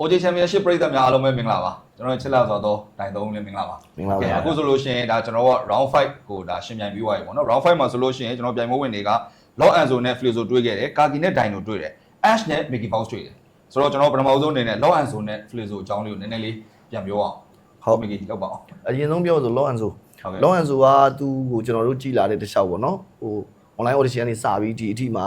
OJ Championship ပြည်သက်များအားလုံးပဲမင်္ဂလာပါကျွန်တော်ချစ်လာဆိုတော့တိုင်သုံးလည်းမင်္ဂလာပါမင်္ဂလာပါအခုဆိုလို့ရှိရင်ဒါကျွန်တော်က round 5ကိုဒါရှင်ပြိုင်ပြီးသွားပြီပေါ့နော် round 5မှာဆိုလို့ရှိရင်ကျွန်တော်ပြိုင်ပွဲဝင်တွေက Lock Anzo နဲ့ Flizzo တွေ့ခဲ့တယ်ကာကီနဲ့ Dino တွေ့တယ် Ash နဲ့ Mickey Mouse တွေ့တယ်ဆိုတော့ကျွန်တော်ပထမဆုံးအနေနဲ့ Lock Anzo နဲ့ Flizzo အကြောင်းလေးကိုနည်းနည်းလေးပြန်ပြောအောင်ဟုတ် Mickey လောက်ပါအောင်အရင်ဆုံးပြောဆို law and so ဟုတ်ကဲ့ law and so ကသူကိုကျွန်တော်တို့ကြည်လာတဲ့တစ်လျှောက်ပေါ့နော်ဟို online audition ကနေစပြီးဒီအထိမှာ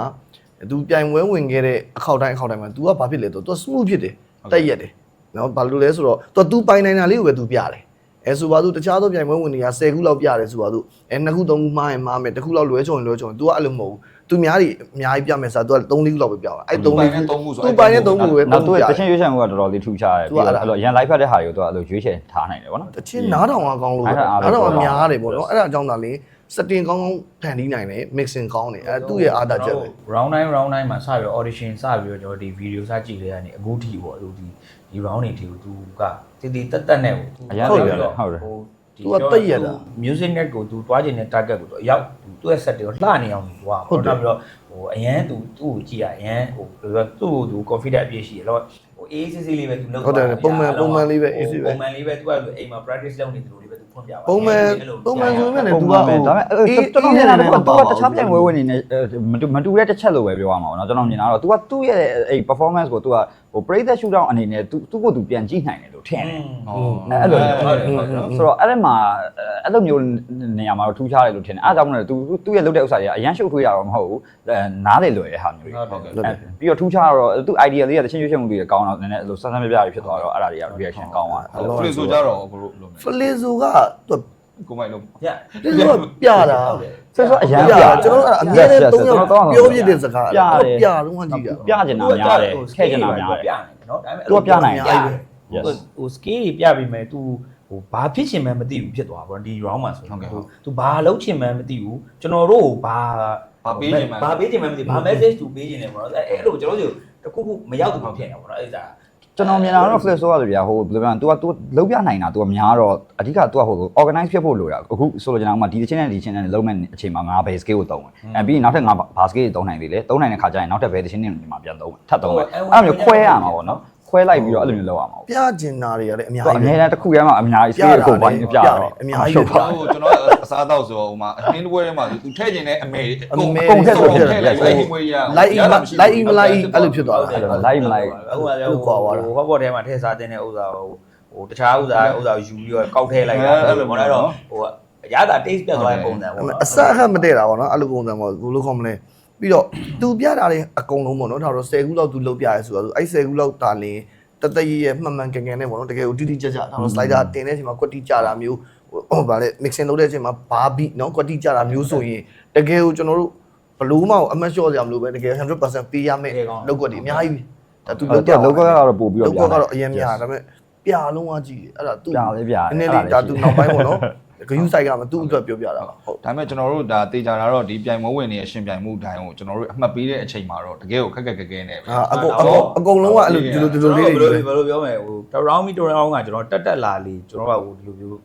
သူပြိုင်ပွဲဝင်ခဲ့တဲ့အခောက်တိုင်းအခောက်တိုင်းမှာ तू ကဘာဖြစ်လဲဆိုတော့ तू smooth ဖြစ်တယ် တက်ရက်တယ်နော်ဘာလို့လဲဆိုတော့ तू तू ပိုင်နိုင်တာလေးကိုပဲ तू ပြတယ်အဲဆိုပါသူတခြားသောပြိုင်ပွဲဝင်တွေက10ခုလောက်ပြတယ်ဆိုပါသူအဲ2ခု3ခုမှားရင်မှားမယ်တစ်ခုလောက်လွဲချုံရင်လွဲချုံ तू ကအဲ့လိုမဟုတ်ဘူး तू များကြီးအများကြီးပြမယ်ဆိုတော့ तू က3 4ခုလောက်ပဲပြတာအဲ့3 သူပိုင် 4 နဲ့ ခု 3ခုဆို तू ပိုင်တဲ့3ခုပဲ နောက်သူ့ရဲ့ ပြ တချင်းရွေးချယ်မှုကတော်တော်လေးထူးခြားတယ် သူ ပြီး ကအဲ့ တော့ ဒါ အဲ့လိုရန် live ဖတ်တဲ့ဟာတွေကိုသူကအဲ့လိုရွေးချယ်ထားနိုင်တယ်ဗောနော် တချင်းနားထောင်ကကောင်းလို့ နား ပဲ ထောင်အား နားထောင်က ပဲ များတယ်ပေါ့နော်အဲ့ဒါအကြောင်းသာလေ စတင်ကောင်းကောင်းဖန်တီးနိုင်တယ် mixing ကောင်းတယ်အဲသူ့ရဲ့အားသာချက်ပဲ round 9 round 9မှာစပြီးတော့ audition စပြီးတော့ကျွန်တော်ဒီ video စကြည့်လေကနေအခုထိပေါ့အခုဒီဒီ round တွေထိကိုသူကတည်တည်တက်တက်နဲ့ကိုအရင်ဟုတ်တတယ်ည်းဟုတ်တယ်ဟိုသူကတိတ်ရတာ music net ကိုသူတွားချင်တဲ့ target ကိုသူအရောက်သူ့ရဲ့ set တွေကိုလှနေအောင်သူကဟုတ်တယ်ပြီးတော့ဟိုအရန်သူသူ့ကိုကြည့်ရအရန်ဟိုဘယ်လိုလဲသူ့ကိုသူ confident အပြည့်ရှိရတော့ဟိုအေးစစ်စစ်လေးပဲသူလုပ်ဟုတ်တယ်ပုံမှန်ပုံမှန်လေးပဲ easy ပဲပုံမှန်လေးပဲသူကအိမ်မှာ practice လုပ်နေတယ်လို့လေးပဲသူ ဖွင့်ပြပါ ပုံမှန်ပုံမှန်ဆိုရင်လည်း ပုံ तू မှ က န်ပဲဒါပေမဲ့အဲ့ကျွန်တော်မြင်တာကတော့ तू ကတခြားပြိုင်ပွဲဝင်နေနဲ့မတူမတူတဲ့တစ်ချက်လို့ပဲပြောရမှာပေါ့နော်ကျွန်တော်မြင်တာတော့ तू ကသူ့ရဲ့အဲ့ performance ကို तू ကဟိုပရိသတ် shoot down အနေနဲ့ तू သူ့ကို तू ပြန်ကြည့်နိုင်တယ်လို့ ထင်တယ်ဟောအဲ့လိုဟုတ်တယ်ဟုတ်တယ်ဆိုတော့အဲ့ဒါမှာအဲ့လိုမျိုးနေရာမှာတော့ထူးခြားတယ်လို့ထင်တယ်အဲ့ဒါကြောင့်မလို့ तू သူ့ရဲ့လုပ်တဲ့ဥစ္စာတွေကအရန်ရှုပ်ထွေးတာတော့မဟုတ်ဘူးနားလေလွယ်တဲ့ဟာမျိုးတွေဟုတ်ကဲ့ဟုတ်ကဲ့ပြီးတော့ထူးခြားတော့သူ idea လေးကတချင်းရွှေ့ချက်မှုတွေကောင်းတော့နည်းနည်းအဲ့လိုဆန်းဆန်းပြပြတွေဖြစ်သွားတော့အဲ့ဒါတွေက reaction ကောင်းသွားတယ်ဖလစ်ဆိုကြတော့ဘလို့လို့ဖလေးဆိုကသူကိုမိုက်လို့ညဒီလိုပြတာဆိုတော့အရန်ပြပြတာကျွန်တော်ကအများနဲ့3ယောက်ပြောပြတဲ့စကားပြတယ်ပြတော့မှကြည့်တာပြချင်တာများတယ်ခဲချင်တာများတယ်ပြနိုင်နော်ဒါပေမဲ့သူကပြနိုင်တယ် yes ဟို scale တွေပြပြီးမယ် तू ဟိုဘာဖြစ်ချင်မှန်းမသိဘူးဖြစ်သွားပါတော့ဒီ round မှာဆိုရင် ဟုတ်ကဲ့ तू ဘာလုပ်ချင်မှန်းမသိဘူးကျွန်တော်တို့ဘာ ဘာပေးချင်မှန်း ဘာပေးချင်မှန်းမသိဘူးဘာ message သူပေးချင်တယ်ပေါ့နော်အဲ့အဲ့လိုကျွန်တော်တို့တခုခုမရောက်ဘူးဖြစ်နေတာပေါ့နော်အဲ့ဒါ ကျွန်တော်မြင်တာတော့ flash ဆိုရတယ်ဗျာဟိုဘယ်လိုပြောလဲ तू က तू လုံးပြနိုင်တာ तू ကများတော့အဓိက तू ကဟို organize ဖြစ်ဖို့လိုတာအခုဆိုလိုချင်တာကမှဒီတစ်ချင်းနဲ့ဒီတစ်ချင်းနဲ့လုံးမဲ့အချိန်မှာငါဘယ် scale ကိုသုံးမယ်အဲပြီးရင်နောက်ထပ်ငါဘာ scale ကိုသုံးနိုင်သေးလဲသုံးနိုင်တဲ့ခါကျရင်နောက်ထပ်ဘယ်တစ်ချင်းနဲ့ဒီမှာပြန်သုံးမယ်ထပ်သုံးမယ်အဲ့လိုမျိုးခွဲရမှာပေါ့နော် ခွဲလိုက်ပြီးတော့အဲ့လိုမျိုးလုပ်ရမှာပေါ့ပြကျင်တာတွေကလည်းအများသူကြီးအများနဲ့တစ်ခုရဲမှာအများကြီး scale ကိုပိုင်းပြတော့အများကြီးရှုပ်ပြပါဟိုကျွန်တော်အစားတော့ဆိုဟိုမှာအဟင်းတစ်ပွဲထဲမှာသူထည့်ခြင်းနဲ့အမေအကုန်အမေကုန်ထည့်ဆိုထည့်လိုက်လိုက်မွေးရလိုက်လိုက်မလိုက်အဲ့လိုဖြစ်သွားတာအဲ့လိုလိုက်မလိုက်အခုကလည်းဟိုဟိုဟော့ဘော့ထဲမှာထည့်စားတဲ့ဥစ္စာဟိုဟိုတခြားဥစ္စာဥစ္စာယူပြီးတော့ကောက်ထည့်လိုက်တာအဲ့လိုပေါ့နော်တော့ဟိုရတာ taste ပြတ်သွားတဲ့ပုံစံပေါ့နော်အစအခက်မတည့်တာပေါ့နော်အဲ့လိုပုံစံပေါ့ဘယ်လိုခေါ်မလဲ ပြီးတော့သူပြတာတွေအကုန်လုံးပေါ့နော်ဒါတော့10ခုလောက်သူလုပ်ပြရဲဆိုတော့အဲ့10ခုလောက်တာလင်းတတရရဲ့မှန်မှန်ကန်ကန်နဲ့ပေါ့နော်တကယ်ကိုတိတိကျကျဒါတော့ slider တင်တဲ့အချိန်မှာကွက်တိကျတာမျိုးဟိုဗာလေ mixing လုပ်တဲ့အချိန်မှာဘာဘီနော်ကွက်တိကျတာမျိုးဆိုရင်တကယ်ကိုကျွန်တော်တို့ဘလို့မအောင်အမတ်လျှော့စရာမလိုပဲတကယ်100%ပေးရမယ်လောက်ကွက်ဒီအများကြီးဒါသူသူလုပ်ကလောကကတော့ပို့ပြီးလောတော့က်ကွက်ကတော့အရင်များဒါပေမဲ့ပြလုံးဝကြည့်တယ်အဲ့ဒါသူပြလေပြနည်းနည်းလေးဒါသူနောက်ပိုင်းပေါ့နော် ဂယူဆိုင်ကမှသူ့အတွက်ပြောပြတာပါဟုတ်ဒါပေမဲ့ကျွန်တော်တို့ဒါတေချာတာတော့ဒီပြိုင်မဝင်နေရရှင်ပြိုင်မှုတိုင်းကိုကျွန်တော်တို့အမှတ်ပေးတဲ့အချိန်မှာတော့တကယ်ကိုခက်ခက်ခဲခဲနဲ့ပဲအာအကုန်အကုန်အကုန်လုံးကအဲ့လိုဒီလိုဒီလိုလေးတွေဘယ်လိုဘယ်လိုပြောမလဲဟို round me to round ကကျွန်တော်တက်တက်လာလေကျွန်တော်ကဟိုဒီလိုမျိုး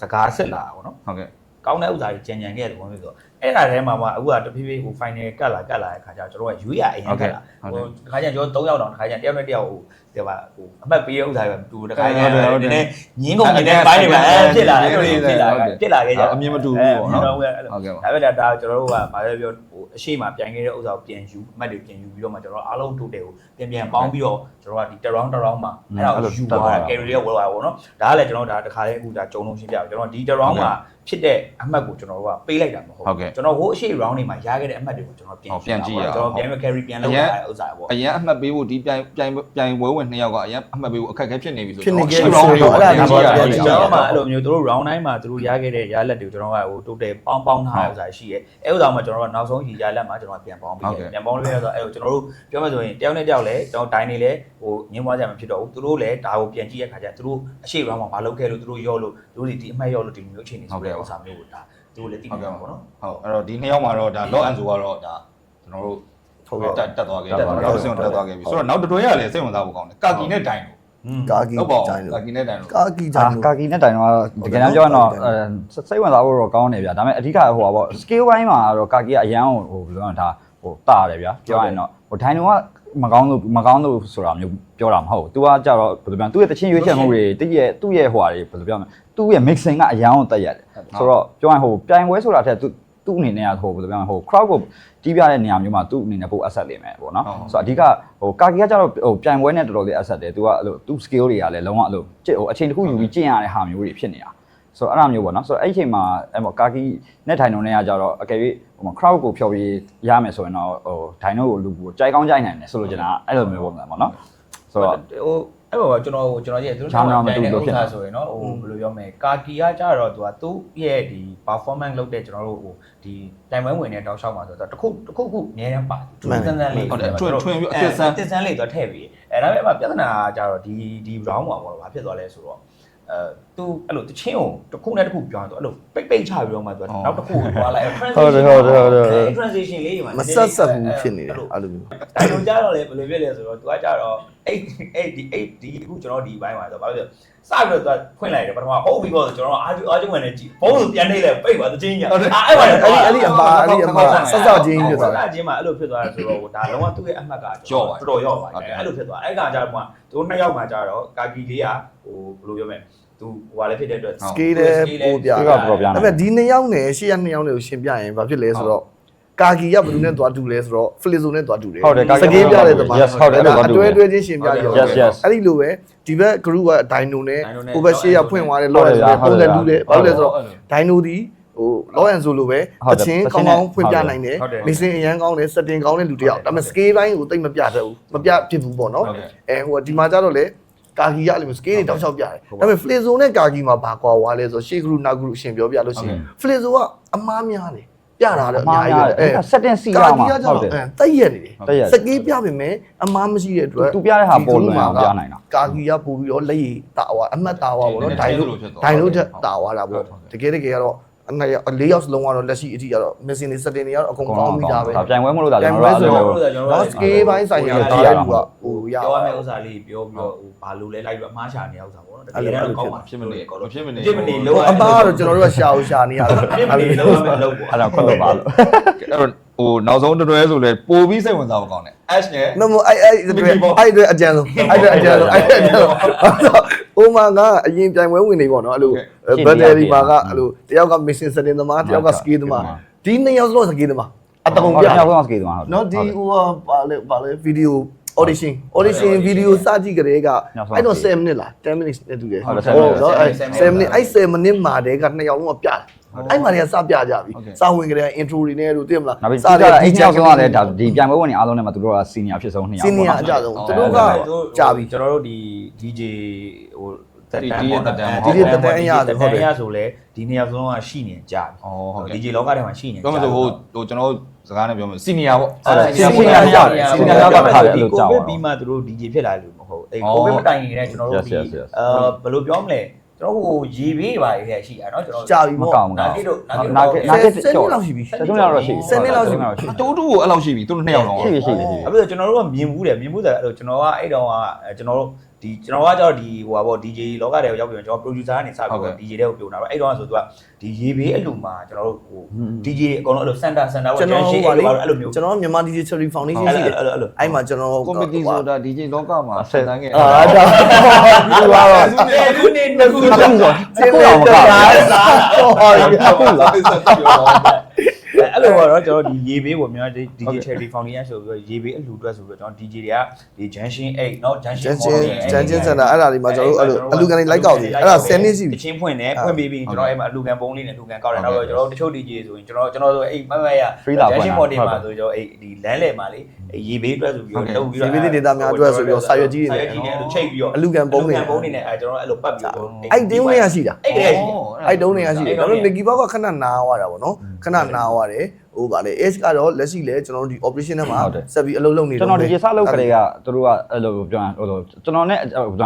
စကားဆက်လာတာပေါ့နော်ဟုတ်ကဲ့ကောင်းတဲ့ဥစ္စာတွေကြံကြံခဲ့တယ်ဘုံမျိုးဆိုအဲ့ဒါထဲမှာမှအခုကတဖြည်းဖြည်းဟို final ကတ်လာကတ်လာတဲ့ခါကျတော့ကျွန်တော်ကရွေးရအရင်ကတ်လာဟိုတခါကျကျွန်တော်၃ယောက်တောင်တခါကျတယောက်နဲ့တယောက်ဟို ဒီပါဟိုအမှတ်ပေးရဥစ္စာတွေတူတခါကျနည်းနည်းညင်းကုန်နေတဲ့ဘိုင်းတွေမှာအဲဖြစ်လာတယ်အဲ့လိုဖြစ်လာဖြစ်လာခဲ့ကြအမြင်မတူဘူးပေါ့နော်ဟုတ်ကဲ့အဲ့လိုဟုတ်ကဲ့ပါဒါပေမဲ့ဒါကျွန်တော်တို့ကဘာပဲပြောဟိုအရှိမပြန်ခဲ့တဲ့ဥစ္စာကိုပြန်ယူအမှတ်တွေပြန်ယူပြီးတော့မှကျွန်တော်အားလုံးတိုးတယ်ကိုပြန်ပြန်ပေါင်းပြီးတော့ကျွန်တော်ကဒီ round round မှာအဲ့ဒါကိုယူသွားတာ carry ရဲ့ဝယ်သွားပေါ့နော်ဒါကလည်းကျွန်တော်ဒါတခါလေးအခုဒါဂျုံလုံးရှင်းပြပြီကျွန်တော်ဒီ round မှာဖြစ်တဲ့အမှတ်ကိုကျွန်တော်တို့ကပေးလိုက်တာမဟုတ်ဟုတ်ကဲ့ကျွန်တော်ဟိုအရှိ round တွေမှာရခဲ့တဲ့အမှတ်တွေကိုကျွန်တော်ပြန်ဟုတ်ပြန်ကြည့်ရအောင်ကျွန်တော်ပြန်ပြီး carry ပြန်လုပ်ရတဲ့ဥစ္စာပေါ့အရင်အမှတ်ပေးဖို့ဒီပြိုင်ပြိုင်ပြိုင်ပွဲဝင်နှစ်ယောက်ကအရင်အမှတ်ပေးဖို့အခက်အခဲဖြစ်နေပြီဆိုဖြစ်နေခဲ့တော့ပြီဆိုတော့အဲ့ဒါဒါပေါ့ပြန်ကြည့်ရကျွန်အောင်တော်မှအဲ့လိုမျိုးတို့ round တိုင်းမှာတို့ရခဲ့တဲ့ရလက်တွေကိုကျွန်တော်ကဟို total ပေါင်းပေါင်းထားတဲ့ဥစ္စာရှိရဲအဲ့ဥစ္စာမှာကျွန်တော်ကနောက်ဆုံးရလက်မှာကျွန်တော်ပြန်ပေါင်းပြီးပြန်ပေါင်းလို့ရတော့အဲ့လိုကျွန်တော်တို့ပြောမှဆိုရင်တယောက်နဲ့တယောက်လည်းကျွန်တော်တိုင်းနေလဲဟိုညင်းပွားကြမှာဖြစ်တော့ဘူးတို့လည်းဒါကိုပြန်ကြည့်ရခါကျတို့အရှိ round မှာမလုပ်ခဲ့လို့တို့ရောလို့တို့ဒီအမှတ်ရောလို့ဒီမျိုးအခြေအနေဆိုတဲ့ဥစ္စာမျိုးကိုဒါတို့လည်းသိမှာပေါ့နော်ဟုတ်အဲ့တော့ဒီနှစ်ယောက်မှာတော့ဒါ lock and so ကတော့ဒါကျွန်တော်တို့ ဟုတ်ကဲ့ တက်တက်သွားခဲ့တယ်နောက်တစ်ဆင့်တက်သွားခဲ့ပြီဆိုတော့နောက်တစ်တွဲရလည်းစိတ်ဝင်စားဖို့ကောင်းတယ်ကာကီနဲ့ဒိုင် ကာကီ ဟုတ်ပါ ဂျိုင်း ကာကီနဲ့ဒိုင်လို့ ကာကီဂျို အာ င်း ကာကီနဲ့တိုင်တော့တကယ်တမ်းပြောရင်တော့အဲစိတ်ဝင်စားဖို့တော့ကောင်းတယ်ဗျာဒါပေမဲ့အဓိကဟိုပါပေါ့ skill ဘိုင်းမှာတော့ကာကီကအရန်ဟိုဘယ်လိုလဲဒါဟိုတာတယ်ဗျာပြောရရင်တော့ဟိုဒိုင်နိုက မကောင်းလို့မကောင်းလို့ဆိုတာမျိုးပြောတာမဟုတ်ဘူး तू ကကြတော့ဘယ်လိုပြောလဲ तू ရဲ့တချင်းရွေးချက်မှုတွေတည့်ရဲ့သူ့ရဲ့ဟွာတွေဘယ်လိုပြောမလဲ तू ရဲ့ mixing ကအရန်အောင်တက်ရတယ်ဆိုတော့ပြောရင်ဟိုပြိုင်ပွဲဆိုတာထက် तू သူ့အနေနဲ့ကဟိုဘယ်လိုပြောမလဲဟို crowd ကိုတီးပြတဲ့နေရာမျိုးမှာသူ့အနေနဲ့ပို့ asset လေးမယ်ပေါ့နော်ဆိုတော့အဓိကဟိုကာကီကကြတော့ဟိုပြိုင်ပွဲနဲ့တော်တော်လေး asset တယ် तू ကအဲ့လိုသူ့ skill တွေကလည်းလုံးဝအဲ့လိုဟိုအချိန်တစ်ခုယူပြီးကျင့်ရတဲ့ဟာမျိုးတွေဖြစ်နေတာဆိုတော့အဲ့လိုမျိုးပေါ့နော်ဆိုတော့အဲ့ဒီအချိန်မှာအဲ့ပေါ့ကာကီနဲ့ထိုင်တုံနဲ့ကကြတော့အကယ်၍ဟိုမှာ crowd ကိုဖျော်ပြီးရမယ်ဆိုရင်တော့ဟိုထိုင်တို့ကိုလူကိုကြိုက်ကောင်းကြိုက်နိုင်တယ်ဆိုလို့ကျွန်တော်အဲ့လိုမျိုးပုံစံပေါ့နော်ဆိုတော့ဟို အဲ့ဘောကျွန်တော်ကျွန်တော်ကြည့်သူတို့ဂျာနယ်မတူတိုင်လို့တဲ့ဖြစ်ဥနေစ္စာဆိုရင်တော့ဟိုဘယ်လိုပြောမလဲကာကီကကြတော့သူကသူ့ရဲ့ဒီ performance လုပ်တဲ့ကျွန်တော်တို့ဟိုဒီတိုင်ပွဲဝင်တဲ့တောက်လျှောက်မှာဆိုတော့တခုတခုခုအများကြီးပါသူစမ်းစမ်းလေးဟုတ်တယ်ထွင်ထွင်ပြီးအသစ်ဆန်းအသစ်ဆန်းလေးတော့ထည့်ပြီးအဲဒါပေမဲ့ပြဿနာကကြတော့ဒီဒီ round မှာပေါ့ဘာဖြစ်သွားလဲဆိုတော့ အဲသူအဲ့လိုတချင်းကိုတစ်ခုနဲ့တစ်ခုပြောင်းတော့အဲ့လိုပိတ်ပိတ်ချပြီးတော့မှသူကနောက်တစ်ခုကိုသွားလိုက်ဟုတ်တယ်ဟုတ်တယ်ဟုတ်တယ်အဲ transition လေးတွေမှာမဆက်ဆက်ဘူးဖြစ်နေတယ်အဲ့လိုမျိုးအဲ့လိုကြတော့လေဘယ်လိုဖြစ်လဲဆိုတော့ तू ကကြတော့အဲ့အဲ့ဒီအဲ့ဒီအခုကျွန်တော်ဒီဘိုင်းမှာဆိုတော့ဘာလို့လဲ စပြီးတော့ तू ဖွင့်လိုက်တယ်ပထမဟုတ်ပြီပေါ့ဆိုကျွန်တော်အားကျအားကျဝင်နေကြည့်ဘုံကိုပြန်နေလဲပိတ်ပါသချင်းကြီးအဲ့အဲ့ပါအဲ့ဒီအဲ့ဒီအမာအဲ့ဒီအမာဆက်ဆက်ချင်းဖြစ်သွားဆတာက်ချင်းမှာအဲ့လိုဖြစ်သွားတယ်ဆိုတော့ဒါလုံးဝသူ့ရဲ့အမှတ်ကတော်တော်ရော့ပါတယ်အဲ့လိုဖြစ်သွားအဲ့ကကြတော့မှသူနှစ်ယောက်မှကြတော့ကာကီလေးကဟိုဘယ်လိုပြောမလဲသူဟိုဟာလည်းဖြစ်တဲ့အတွက် scale လည်းပို့ပြဒီကဘယ်လိုပြဒါပေမဲ့ဒီနှစ်ယောက်နဲ့ရှေ့ရနှစ်ယောက်နဲ့ကိုရှင်းပြရင်ဘာဖြစ်လဲဆိုတော့ ကာကီကဘယ်သူနဲ့သွားတူလဲဆိုတော့ဖလစ်ဇိုနဲ့သွားတူတယ်ဟုတ်တယ်ကာကီစကေးပြတဲ့သမား Yes ဟုတ်တယ်အဲ့လိုသွားတူတယ်အတွဲအတွဲချင်းရှင်းပြကြ Yes, yes အဲ့ဒီလိုပဲဒီဘက် group ကဒိုင်နိုနဲ့ Dino နဲ့ဟိုဘက်ရှေ့ရဖွင့်သွားတယ်ဟုတ်လောတယ်ရယ်ဟုတ်ပုံတယ်စံတူတယ်ဘာလို့လဲဆိုတော့ဟုတ်တယ်ဒိုင်နိုဒီဟိုလောရန်ဆိုလိုပဲဟုတ်အတယ်ချင်းတချင်းကောင်းနဲ့ကောင်းဖွင့်ပြနိုင်တယ်ဟုတ်တယ်မစ်စင်အရန်ကောင်းတယ် setting ကောင်းတဲ့လူတစ်ယောက်ဒါပေမဲ့ scale ဘိုင်းကိုတိတ်မပြတတ်ဘူးမပြဖြစ်ဘူးပေါ့နော်ဟုတ်ကဲ့အဲဟိုကဒီမှာကျတော့လေကာကီကလည်း scale တွေတောက်လျှောက်ပြတယ်ဒါပေမဲ့ flizzo နဲ့ကာကီမှာဘာကွာဝါလဲဆိုရှေ့ group နောက် group အရှင်ပြောပြလို့ရှိရင် flizzo ကအမားများတယ် ပြတာတော့အမှားများရကြီးတယ်ပဲအဲ့စက်တင်စီရကာမှာကီကကျဟုတ်တော့တယ်အဲတိုက်ရက်နေတယ်တက်ရက်စကေးပြပေမဲ့အမားမရှိတဲ့အတွက်သူပြတဲ့ဟာပေါ်လွင်အောင်ပြနိုင်တာကာကီကပို့ပြီးတော့လက်ရည်တာဝါအမှတ်တာဝါပေါ့နော်နည်းနည်းဒိုင်လို့ကျဲလို့ဖြစ်သွားဒိုင်လို့တက်တာဝါတာပေါ့ဟုတ်တကယ်တကယ်ကတော့ အနှစ်ယောက်လေးယောက်စလုံးကတော့လက်ရှိအထိကတော့ missing တွေ setting တွေကတော့အကုန်ကောင်းပြီးသားပဲပြိုင်ပွဲမလို့တာကျွန်ပြိုင်တော်ပွဲတို့ဆိုအဲ့တော့လိုနော် scale ဘိုင်းဆိုင်ရာကြကြည့်ည့်ရရတာတာဟိုရပြောရပါမယ့်ဥစ္စာလေးပြောပြီးတော့ဟိုဘာလို့လဲလိုက်ပြီးအမှားရှာနေဥစ္စာပေါ့နော်တကယ်တော့ကောင်းပါဖြစ်မနေကောဖြစ်မနေဖြစ်မနေဟိုအပါကတော့ကျွန်တော်တို့ကရှာအောင်ရှာနေရတာဖြစ်မနေလုံးဝမလုပ်ဘူးအဲ့ဒါခွတ်လို့ပါလို့အဲ့တော့ဟိုနောက်ဆုံးတွဲဆိုလဲပို့ပြီးစိတ်ဝင်စားဖို့ကောင်းတယ် Ash နဲ့မမအဲ့အဲ့အဲ့အဲ့အကြံဆုံးအဲ့အကြံဆုံးအဲ့အကြံဆုံး အိုမာကအရင်ပြိုင်ပွဲဝင်နေပေါ့နော်အဲ့လိုဘက်တရီမှာကအဲ့လိုတယောက်က missing setting သမားတယောက်က scale သမားဒီနှစ်ယောက်စလုံး scale သမားအတကုံပြကျွန်တော်ကစကေးသွားဟုတ်နော်ဒီဟိုပါလေပါလေ video audition audition video စကြည့်ကြတဲ့ကအဲ့တော့7 minute လား10 minutes နဲ့တူတယ်နော်အဲ့7 minute အဲ့7 minute မှာတည်းကနှစ်ယောက်လုံးကပြတယ် အဲ့မှာတည်းကစပြကြပြီစဝင်ကြတဲ့ intro တွေနဲ့တို့သိမလားနောက်ပြီးစတဲ့အဲ့ကြောက်ဆုံးရတယ်ဒါဒီပြိုင်ပွဲဝင်နေအားလုံးနဲ့မှသူတို့ကစီနီယာဖြစ်ဆုံးနှစ်ယောက်စီနီယာအကြဆုံးသူတို့ကကြာပြီကျွန်တော်တို့ဒီ DJ ဟိုဒီဒီရဲ့တက်တန်းဒီဒီတက်တန်းအရဆိုတက်ဟုတ်တတယ်န်းအရဆိုလဲဒီနေရာစလုံးကရှိနေကြပြီဩဟုတ်ကဲ့ DJ လောကထဲမှာရှိနေကြပြောမှဆိုဟိုဟိုကျွန်တော်စကားနဲ့ပြောမှစီနီယာပေါ့စီနီယာရတယ်စီနီယာကခါတယ်အဲ့လိုကြောက်ကိုဗစ်ပြီးမှသူတို့ DJ ဖြစ်လာလို့မဟုတ်အဲ့ကိုဗစ်မတိုင်ခင်တည်းကျွန်တော်တို့ဒီ Yes, yes, yes. အဲဘယ်လိုပြောမလဲ ကျွန်တော်ဟိုရေပေးပါလေခဲ့ရှိရနော်ကျွန်တော်ကြာပြီမပေါ့ကောင်းဘူးနာကိတို့နာကိနာကိကျော်လောက်ရှိပြီစက်နှစ်လောက်တော့ရှိပြီစက်နှစ်လောက်ရှိပြီအတူတူကိုအဲ့လောက်ရှိပြီသူတို့နှစ်ယောက်တော့ရှိပြီရှိပြီရှိပြီအဲ့ဒါကျွန်တော်တို့ကမြင်ဘူးတယ်မြင်ဘူးတယ်အဲ့တော့ကျွန်တော်ကအဲ့တော့ကကျွန်တော်တို့ ဒီကျွန်တော်ကကျတော့ဒီဟိုပါပေါ့ DJ လောကထဲကိုရောက်ပြီးတော့ကျွန်တော် producer ကနေစပြီးတော့ DJ တွေကိုပြောတာပဲအဲ့တုန်းကဆိုသူကဒီရေဘေးအလူမှာကျွန်တော်တို့ဟို DJ အကုန်လုံးအဲ့လို center center ကျွန်တော်ဟိုပါလေအဲ့လိုမျိုးကျွန်တော်မြန်မာ DJ Cherry Foundation ရှိတယ်အဲ့လိုအဲ့လိုအဲ့မှာကျွန်တော်ကွန်ပတီဆိုတာ DJ လောကမှာဆက်တန်းခဲ့အာဒါဒီပါတော့ခုနေနှစ်ခုအခုဆိုအခုတော့မကဟုတ်ပါပြီ အဲ့လိုတော့ကျွန်တော်ဒီရေဘေးပေါ့မြန်မာ DJ Cherry Foundation ဆိုပြီးတော့ရေဘေးအလူအတွက်ဆိုပြီးတော့ကျွန်တော် DJ တွေကဒီ Junction 8เนาะ Junction ကျန်ချင်းကျန်ချင်းစင်တာအဲ့ဒါဒီမှာကျွန်တော်တို့အဲ့လိုအလူကန်လေးလိုက်ကောက်စီအဲ့ဒါ10နှစ်ရှိပြီ တချင်းဖွင့်တယ်ဖွင့်ပြီးပြီးကျွန်တော်အဲ့မှာအလူကန်ပုံးလေးနဲ့အလူကန်ကောက်တယ်နောက်တော့ကျွန်တော်တို့တချို့ DJ ဆိုရင်ကျွန်တော်ကျွန်တော်တို့အဲ့မမရ Junction Model မှာဆိုကျွန်တော်အဲ့ဒီလမ်းလေမှာလေရေဘေးအတွက်ဆိုပြီးတော့လုပ်ပြီးတော့ ဒီဗီဒီဒေတာများအတွက်ဆိုပြီးတော့စာရွက်ကြီး စာ တွေ ရွက်ကြီးနဲ့အဲ့လိုချိတ်ပြီးတော့ အလူကန်ပုံးနေ ပုံးနေနဲ့အဲကျွန်တော်အဲ့လိုပတ်ပြီးတော့ အဲ့တင်းဝင်ရရှိတာ အဲ့တည်းရှိ အဲ့တုံးတွေကရှိတယ်ဒါပေမဲ့ Mickey Bob ကခဏနားသွားတာပေါ့နော်ခဏနားသွားတယ် you. ဟိုဗာလေ H ကတော့လက်ရှိလဲကျွန်တော်တို့ဒီ operation ထဲမှာဆက်ပြီးအလုပ်လုပ်နေကျွန်တော်ဒီစလောက်ခရေကသူတို့ကအဲ့လိုပြောရင်ဟိုကျွန်တော်နဲ့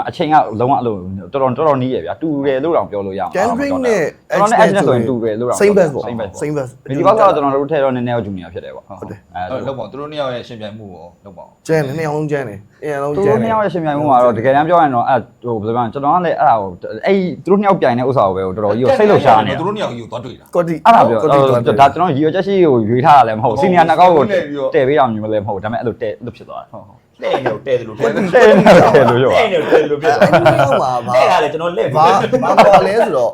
အချိန်ကလုံးဝအဲ့လိုတော်တော်တော်တော်နီးရဗျာတူတယ်လို့တောင်ပြောလို့ရအောင် Kendrick နဲ့ကျွန်တော်နဲ့ H နဲ့ဆိုရင်တူတယ်လို့တောင် same best ပေါ့ same best same best ဒီဘောကတော့ကျွန်တော်တို့ထဲတော့နည်းနည်းဂျူနီယာဖြစ်တယ်ပေါ့ဟုတ်တယ်အဲ့လောက်ပေါ့သူတို့နှစ်ယောက်ရဲ့ရှင်ပြိုင်မှုကိုလောက်ပေါ့ကျန်တယ်နှစ်အောင်လုံးကျန်တယ်အရင်လုံးသူကျန်တို့တယ်နှစ်ယောက်ရဲ့ရှင်ပြိုင်မှုမှာတော့တကယ်တမ်းပြောရင်တော့အဲ့ဟိုဘယ်လိုပြောကျွန်တော်ကလည်းအဲ့ဒါကိုအဲ့သူတို့နှစ်ယောက်ပြိုင်တဲ့ဥစ္စာကိုပဲတော်တော်ကြီးကိုစိတ်လှုပ်ရှားနေသူတို့နှစ်ယောက်ကြီးကိုသွားတွေ့တာကော်တီအဲ့ဒါပြောဒါကျွန်တော်ရည်ရွယ်ချက်ရှိကိုရွေးထားတာလည်းမဟုတ်စီနီယာနှစ်ကောက်ကိုတည့်ပေးတာမျိုးလည်းမဟုတ်ဒါပေမဲ့အဲ့လိုတည့်အဲ့လိုဖြစ်သွားတယ်ဟုတ်ဟုတ်တဲ့နေကိုတဲ့တယ်လို့ဖြစ်တယ်တဲ့တယ်လို့ပြောတဲ့နေကိုတဲ့တယ်လို့ဖြစ်တယ်အဲ့ဒီတော့မှာဘာတဲ့ရတယ်ကျွန်တော်လက်ဘာဘာပေါ်လဲဆိုတော့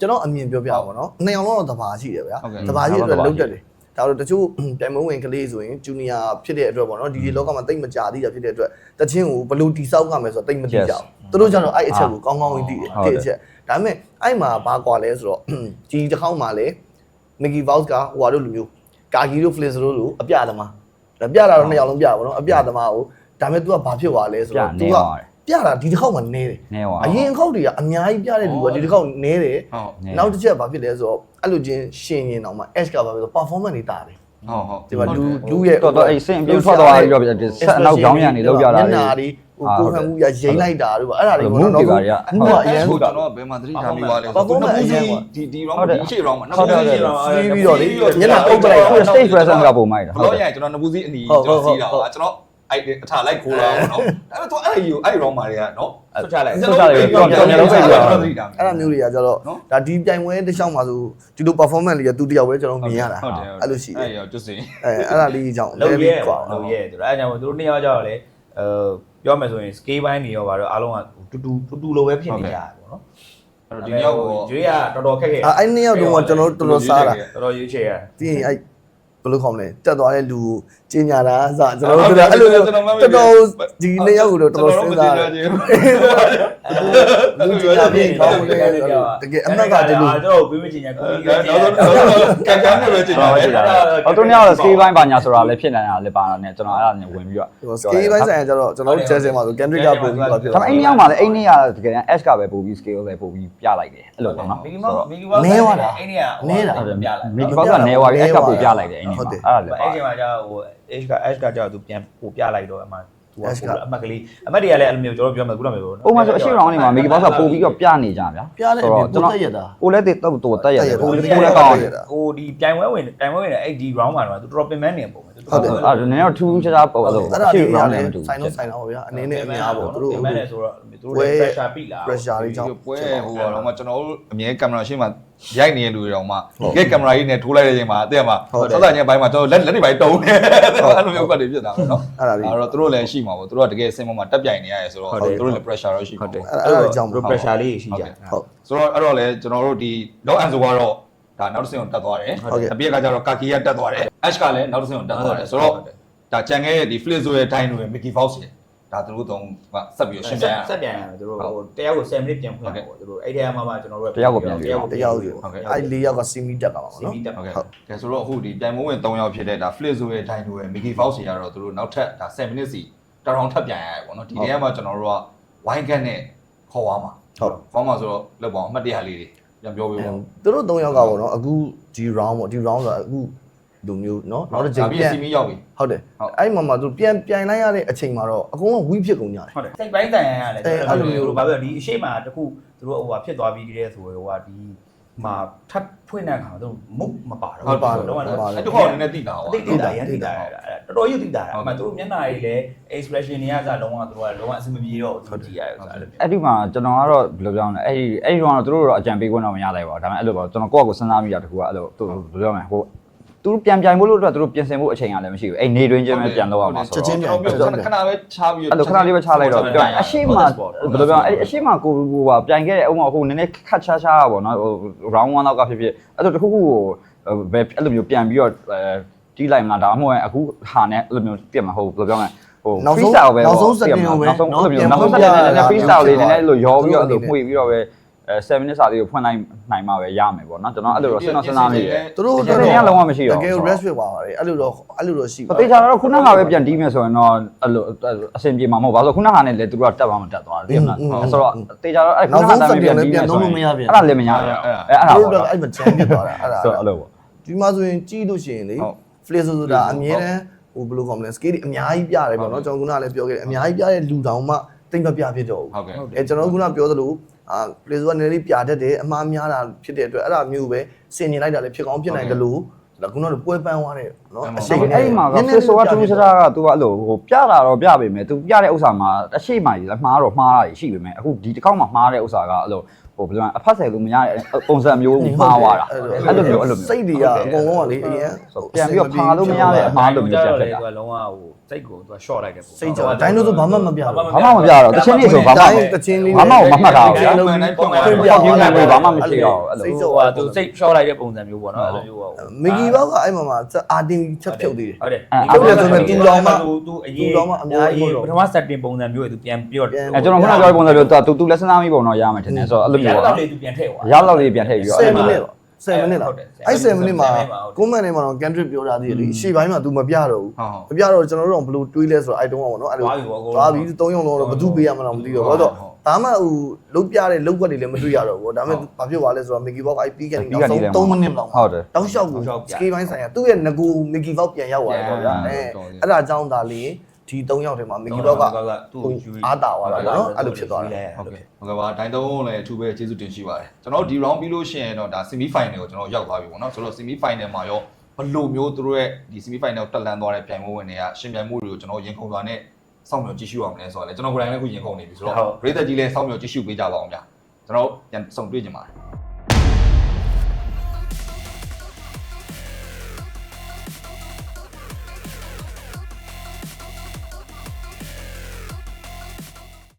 ကျွန်တော်အမြင်ပြောပြပါတော့နှစ်ယောက်လုံးတော့တဘာရှိတယ်ဗျာတဘာရှိတဲ့အတွက်လုံးတက်တယ်ဒါတော့တချို့ပြိုင်မဝင်ကလေးဆိုရင်ဂျူနီယာဖြစ်တဲ့အတွက်ပေါ့နော်ဒီဒီလောကမှာတိတ်မကြသေးတာဖြစ်တဲ့အတွက်တချင်းကိုဘလို့တိဆောက်ရမယ်ဆိုတော့တိတ်မသိကြဘူးသူတို့ကျတော့အဲ့အချက်ကိုကောင်းကောင်းသိတယ်တိအချက်ဒါပေမဲ့အဲ့မှာဘာကွာလဲဆိုတော့ဒီတစ်ခေါက်မှာလေ Mickey Mouse ကဟိုဟာတို့လူမျိုးကာဂီတို့ Flynn တို့လူအပြသမားဒါပြတာတော့နှစ်ယောက်လုံးပြပါတော့အပြသမားကိုဒါပေမဲ့ तू ကဘာဖြစ်သွားလဲဆိုပြတော့ तू နေကသွားတယ်ပြတာဒီတစ်ခေါက်မှာနေတယ်နေသွားအရင်ခေါက်တွေကအများကြီးပြတဲ့လူကဒီတစ်ခေါက်နဲတယ်ဟုတ်နေနောက်တစ်ချက်ဘာဖြစ်လဲဆိုတော့အဲ့လိုချင်းရှင်ရင်တော့မှ H ကဘာဖြစ်လဲ performance တွေတာတယ်ဟုတ်ဟုတ်ဒီမှာလူလူရဲ့တော်တော်အဲ့စင်ပြထွက်သွားပြီးတော့ဆက်အနောက်ကြောင်းရံနေလောက်ကြတာမျက်လေနှာတွေဟို ကိုခံမှုရရိမ့်လိုက်တာတို့အဲ့ဒါတွေမုန်းတွေပါတွေကမှုကအရင်ဆိုဆိုကျွန်တော်ဘယ်မှာသတိထားမိပါလဲ Performance အရင်ကဒီဒီ round ဒီရှေ့ round မှာနှစ်ဟုတ်ခုတယ်စီးစီးပြီးတော့လေမျက်နှာပုတ်ပလိုက်သူ stage presence ကပုံမိုက်တာဘလော့ရရင်ကျွန်တော်နှစ်ခုစီးအနီကျွန်တော်စီးတာပါကျွန်တော်အဲ့အထာလိုက်ခိုးလာအောင်နော်ဒါပေမဲ့ तू အဲ့ဒီအဲ့ round မှာတွေကနော်ဆွတ်ချလိုက်ဆွတ်ချလိုက်ပြီးတော့ပြန်လုံးပိတ်ပြီးတော့အဲ့ဒါမျိုးတွေကကျတော့ဒါဒီပြိုင်ပွဲတစ်ချောင်းမှာဆိုဒီလို performance တွေကသူတယောက်ပဲကျွန်တော်မြင်ရတာဟုတ်တယ်အဲ့လိုရှိတယ်အဲ့ရောကျွတ်စင်အဲအဲ့ဒါလေးကြောင့်လုံရဲကွာလုံရဲသူတို့အဲကြောင့်သူတို့နှစ်ယောက်ကြောက်လေအဲ ပြောမယ်ဆိုရင် scale ဘိုင်းတွေရောပါတော့အားလုံးကတူတူတူတူလိုပဲဖြစ်နေကြတာပေါ့နော်အဲ့တော့ဒီမြောက်ကိုကျွေးကတော်တော်ခက်ခဲအဲ့အဲ့နှစ်ယောက်တော့ကျွန်တော်တော်တော်စားတာတော်တော်ရွေးချယ်ရပြီးရင်အဲ့ ဘယ်လိုခေါမလဲတက်သွားတဲ့လူကိုကျင်ညာတာအစကျွန်တော်တို့အဲ့လိုတော်တော်ဒီနှစ်ယောက်ကိုတော့တော်တော်စဉ်းစားတယ်လူကျင်ညာပြီးကောင်းတယ်တကယ်အမှတ်ကဒီလိုတော့ဘီမချင်ညာကိုကြီးကနောက်ဆုံးကန်ကန်နဲ့ပဲကျင်ကျွန်ပါတော်လေကြည့်တာအော်သူများတော့ scale ဘိုင်းပါညာဆိုတာလည်းဖြစ်နေတာလည်းပါတာနဲ့ကျွန်တော်အဲ့ဒါနဲ့ဝင်ပြီးတော့ဟို scale ဘိုင်းဆိုင်ကကျတော့ကျွန်တော်တို့ chess မှာဆို Kendrick ကပုံပြီးတော့ဖြစ်ဒါပေမဲ့အိမ်မြောက်မှာလည်းအိမ်နေရတကယ် S ကပဲပို့ပြီး scale ပဲပို့ပြီးပြလိုက်တယ်အဲ့လိုပေါ့နော်မီဂီမောမီဂီမောအိန္ဒိယဟုတ်တယ်ပြလိုက်မိဘောကနေဝါ S ကပို့ပြလိုက်တယ်အိမ်နေမှာအဲ့ဒါလည်းပါအဲ့ဒီမှာကျဟို H က H ကကျသူပြန်ပို့ပြလိုက်တော့အမှသူကအမှတ်ကလေးအမှတ်တွေကလည်းအဲ့လိုမျိုးကျွန်တော်ပြောမယ်ခုနမျိုးပုံမှန်ဆိုအရှိရောင်းနေမှာမိဘောကပို့ပြီးတော့ပြနေကြဗျာပြလိုက်ပြီးတော့တက်ရတာကိုလည်းတော့တော်တက်ရတယ်ကိုလည်းကိုကိုလလည်းည်းကောကောင်းင်းရတယ်တာဟိုဒီပြိုင်ပွဲဝင်ပြိုင်ပွဲဝင်အဲ့ဒီ round မှာတော့သူတော်ပင်မနေပုံပဲသူဟုတ်တယ်အဲ့ဒါနည်းတော့ထူးထူးခြားခြားပေါ့အဲ့လိုအဲ့ဒါရှေ့လေးရောကင်းနေလည်းမတူဆိုင်တော့ဆိုင်တော့ဗျာအနေနဲ့အများပေါ့သူတို့ပင်မနေဆိုတော့သူတို့လည်း pressure ပြီလား pressure လေးကြောင့်ပွဲဟိုတော့မှကျွန်တော်တို့အမြဲကင်မရာရှေ့မှာ ရိုက်နေတဲ့လူတွေတော့မှကဲကင်မရာကြီးနဲ့ထိုးလိုက်တဲ့ချိန်မှာအတက်မှာသောတာညဘိုင်းမှာကျွန်တော်လက်လက်တွေပိုင်းတုံးနေအဲ့လိုမျိုးကွက်တွေဖြစ်တာပေါ့နော်အဲ့ဒါလေးအဲ့တော့သူတို့လည်းရှိမှာပေါ့သူတို့ကတကယ်စင်ပေါ်မှာတက်ပြိုင်နေရတယ်ဆိုတော့သူတို့လည်း pressure တော့ရှိမှာပေါ့အဲ့ဒါကြောင့်တို့ pressure လေးရှိကြဟုတ်ဆိုတော့အဲ့တော့လေကျွန်တော်တို့ဒီ low and ဆိုကတော့ဒါနောက်တစ်ဆင့်ကိုတက်သွားတယ်ဟုတ်ကဲ့အပြည့်ကကျတော့ kaki ကတက်သွားတယ် ash ကလည်းနောက်တစ်ဆင့်ကိုတက်သွားတယ်ဆိုတော့ဒါကြံခဲ့တဲ့ဒီ flip ဆိုတဲ့တိုင်းတွေ mickey mouse တွေ ဒါသူတို့သုံးကဆက်ပြီးရှင်းပြရအောင်ဆက်ပြန်ရမယ်သူတို့ဟိုတယောက်ကို7 minute ပြန်ဖွင့်ပေါ့သူတို့အဲ့ဒီမှာမှကျွန်တော်တို့တယောက်စီအဲ့လေးယောက်ကစီမီတက်ပါပါစီနော်မီတက်ဟုတ်ကဲ့ဟုတ်ကဲဆိုတော့အခုဒီပြိုင်မဝင်3ယောက်ဖြစ်တဲ့ဒါ flip ဆိုတဲ့တိုင်းတွေ mickey mouse တွေကတော့သူတို့နောက်ထပ်ဒါ7 minutes စီတောင်တောင်ထပ်ပြန်ရတယ်ပေါ့နော်ဒီထဲမှာကျွန်တော်တို့က wine gun နဲ့ခေါ်သွားမှာဟုတ်ခေါ်မှာဆိုတော့လောက်ပါအောင်အမှတ်တရလေးတွေပြန်ပြောပေးပါဦးသူတို့၃ယောက်ကပေါ့နော်အခုဒီ round ပေါ့ဒီ round ဆိုတာအခု လူမျိုးနော်နောက်တစ်ချိန်ဒါပြီးပြန်စီမီရောက်ပြီဟုတ်တယ်ဟုတ်အဲ့မှာမှသူပြန်ပြန်လိုက်ရတဲ့အချိန်မှာတော့အကုန်လုံးဝီးဖြစ်ကုန်ကြတယ်ဟုတ်တယ်စိတ်ပိုင်းတန်ရရတယ်အဲအဲ့လိုမျိုးတို့ဘာပဲဒီအရှိမတခုသူတို့ဟိုဟာဖြစ်သွားပြီးကြတဲ့ဆိုဟိုဟာဒီမှာထပ်ဖွင့်တဲ့အခါသူမုတ်မပါတော့ဟုတ်ပါဘူးတော့ဟုတ်ပါအဲ့တခေါက်အနေနဲ့တိတာအဟောသိတိတာရန်တိတာရတာတော်တော်ရုပ်တိတာဟုတ်အမှသူတို့မျက်နှာကြီးလည်း expression တွေကစလုံးဝသူတို့ကလုံးဝအဆင်မပြေတော့သူကြည့်ရတယ်ဆိုတာအဲ့လိုအဲ့ဒီမှာကျွန်တော်ကတော့ဘယ်လိုပြောမလဲအဲ့ဒီအဲ့ဒီတော့သူတို့တော့အကြံပေးခွင့်တော့မရလိုက်ပါဘူးဒါပေမဲ့အဲ့လိုပေါ့ကျွန်တော်ကိုယ့်အကိုစဉ်းစားမိတာတခုကအဲ့လိုသူဘယ်လိုပြောမလဲဟို သူတို့ပြန်ပြိုင်ဖို့လို့အတွက်သူတို့ပြင်ဆင်ဖို့အချိန်ကလည်းမရှိဘူးအဲ့နေတွင်းချင်းပဲပြန်လောက်အောင်ပါဆိုချက်ချင်းတော့ပြန်ကျွန်တော်ခဏပဲချပြီးအဲ့လိုခဏလေးပဲချလိုက်တော့ပြောရင်အရှိမဘယ်လိုပြောအဲ့အရှိမကိုဟိုပါပြိုင်ခဲ့တဲ့အုံးကဟိုနည်းနည်းခတ်ချာချာပေါ့နော်ဟို round 1လောက်ကဖြစ်ဖြစ်အဲ့လိုတခုခုကိုဘယ်အဲ့လိုမျိုးပြန်ပြီးတော့အဲတီးလိုက်မလားဒါမှမဟုတ်အခုဟာနဲ့အဲ့လိုမျိုးပြတ်မှာဟုတ်ဘယ်လိုပြောမလဲဟိုနောက်ဆုံး freestyle ပဲနောက်ဆုံး setting ကိုပဲနောက်ဆုံးနော်အဲ့လိုပြန်မျိုးနောက်ဆုံးဖွင့် setting ပြနဲ့တာ freestyle လေးနည်းနည်းအဲ့လိုရောပြီးတော့အဲ့လိုသူတို့မှွေပြီးတော့ပဲ အဲ7 minutes စာလေးကိုဖွင့်လိုက်နိုင်မှာပဲရမယ်ပေါ့နော်ကျွန်တော်အဲ့လိုတော့စဉ်းတော့စဉ်းစားမိတယ်သူတို့ဒီနေ့ကလုံးဝမရှိတော့တကယ် rest ဖြစ်သွားပါတယ်အဲ့လိုတော့အဲ့လိုတော့ရှိပါအသေးချာတော့ခုနကပဲပြန်တီးမယ်ဆိုရင်တော့အဲ့လိုအဆင်ပြေမှာမဟုတ်ဘာလို့ခုနကနဲ့လေသူတို့ကတက်သွားမှတက်သွားတယ်သိမလားဆိုတော့အသေးချာတော့အဲ့ခုနကတိုင်းပြန်တီးမယ်ဆိုရင်အဲ့ဒါလည်းမရဘူးအဲ့အဲ့သူဒါတို့ပေါ့တော့အဲ့မှာ jam ဖြစ်သွားတာအဲ့ဒါဆိုတော့အဲ့လိုပေါ့ဒီမှာဆိုရင်ကြီးလို့ရှိရင်လေ flash ဆိုတာအမြဲတမ်းဟိုဘယ်လိုခေါ်မလဲ scale တွေအများကြီးပြတယ်ပေါ့နော်ကျွန်တော်ခုနကလည်းပြောခဲ့တယ်အများကြီးပြတဲ့လူတောင်မှတိတ်မပြဖြစ်တော့ဘူးဟုတ်ကဲ့အဲကျွန်တော်ခုနပြောသလို အာ play ကနည်းနည်းပြတတ်တယ်အမှားများတာဖြစ်တဲ့အတွက်အဲ့ဒါမျိုးပဲစင်ကျင်လိုက်တာလည်းဖြစ်ကောင်းဖြစ်နိုင်တယ်လို့ဒါခုနကပွဲပန်းသွားတယ်နော်အအဲ့ရှိန်ဒီအဲ့ဒီမှာက fit ဆိုကတူးစရာက तू ကအဲ့လိုဟိုပြတာတော့ပြပေမဲ့ तू ပြတဲ့ဥစ္စာမှာအရှိမှကြီးလည်းမှားတော့မှားတာရှိပေမဲ့အခုဒီတစ်ခေါက်မှာမှားတဲ့ဥစ္စာကအဲ့လို ဟဟိုဘယ်လိုလဲအဖတ်ဆယ်လို့မရတဲ့ပုံစံမျိုးမှားသွားတာအဲ့လိုမျိုးအဲ့လိုမျိုးစိတ်တွေကအကုန်လုံးကလေအရင်ပြန်ပြီးတော့ဖာလို့မရတဲ့အမှားလို့မျိုးကြပြန်တော့ဖြစ်လေတာသူကလုံးဝဟိုစိတ်ကိုသူက short လိုက်တယ်ပေါ့စိတ်ကြောဒိုင်းတို့ဆိုဘာမှမပြဘူးဘာမှမပြတော့တချင်းလေးဆိုဘာမှဒိုင်းတချင်းလေးဘာမှမမှတ်တာဘူးပုံမှန်တိုင်းပုံမှန်ဖွင့်တိုင်းပြဖောက်ပြင်းနေလို့ဘာမှမရှိတော့အဲ့လိုစိတ်ဟိုကြောဟာသူစိတ် short လိုက်တဲ့ပုံစံမျိုးပေါ့နော်အဲ့လိုမျိုးပေါ့မီဂီဘောက်ကအဲ့မှာမှာအာတင်ချက်ဖြုတ်သေးတယ်ဟုတ်တယ်ဟုတ်တယ်ဆိုပေမဲ့သူတော်မှသူသူအရင်သူတော်မှအများကြီးပေါ့ပထမ setting ပုံစံမျိုးတွေသူပြန်ပြော့အဲကျွန်တော်ခုနပြောတဲ့ပုံစံမျိုးသူသူလက်စနာမိပုံတော့ရမယ်ထင်တယ်ဆိုတော့အဲ့လိုမျိုးတော့ပေါ့လေသူပြန်ထည့်သွားရောက်လောက်လေးပြန်ထည့်ပြီးတော့7မိနစ်ပါ7မိနစ်လားဟုတ်တယ်အဲ့7မိနစ်မှာ7မိနစ်မှာဟုတ်တယ်ကွန်မန့်ထဲမှာတော့ country ပြောထားသေးတယ်လေရှေ့ပိုင်းမှာ तू မပြတော့ဘူးဟုတ်ဟုတ်မပြတော့ကျွန်တော်တို့ကဘယ်လိုတွေးလဲဆိုတော့အဲ့တုန်းကပေါ့နော်အဲ့လိုသွားပြီပေါ့အကုန်လုံးသွားပြီ၃ယောက်လုံးတော့ဘယ်သူပေးရမှန်းတော့မသိတော့ဘူးဘာလို့ဘာမှဟိုလုတ်ပြတဲ့လုတ်ွက်တွေလည်းမတွေ့ရတော့ဘူးဒါပေမဲ့ဘာဖြစ်သွားလဲဆိုတော့ Mickey Bob အဲ့ပြီးခဲ့တဲ့နောက်ဆုံး3မိနစ်လောက်ဟုတ်တယ်တောက်လျှောက်ကို scale ပိုင်းဆိုင်ရာသူ့ရဲ့ငကို Mickey Bob ပြန်ရောက်သွားတယ်ပေါ့ဗျာအဲအဲ့ဒါကြောင့်ဒါလေ ဒီ၃ယောက်ထဲမှာ Mickey Bob ကသူ့ကိုယူအားတာသွားတာပေါ့နော်အဲ့လိုဖြစ်သွားတယ်ဟုတ်ကဲ့ဟုတ်ကဲ့ပါဒိုင်းသုံးလည်းအထူးပဲကျေးဇူးတင်ရှိပါတယ်ကျွန်တော်တို့ဒီ round ပြီးလို့ရှိရင်တော့ဒါ semi final ကိုကျွန်တော်ရောက်သွားပြီပေါ့နော်ဆိုတော့ semi final မှာရောဘလို့မျိုးသူတို့ရဲ့ဒီ semi final ကိုတက်လန်းသွားတဲ့ပြိုင်ပွဲဝင်တွေကရှင်ပြိုင်မှုတွေကိုကျွန်တော်ရင်ခုန်စွာနဲ့စောင့်မျှော်ကြည့်ရှုအောင်လဲဆိုတော့လေကျွန်တော်ကိုယ်တိုင်လည်းခုရင်ခုန်နေပြီဆိုတော့ပရိသတ်ကြီးလည်းစောင့်မျှော်ကြည့်ရှုပေးကြပါအောင်ဗျာကျွန်တော်ပြန်ဆုံတွေ့ကြပါမယ်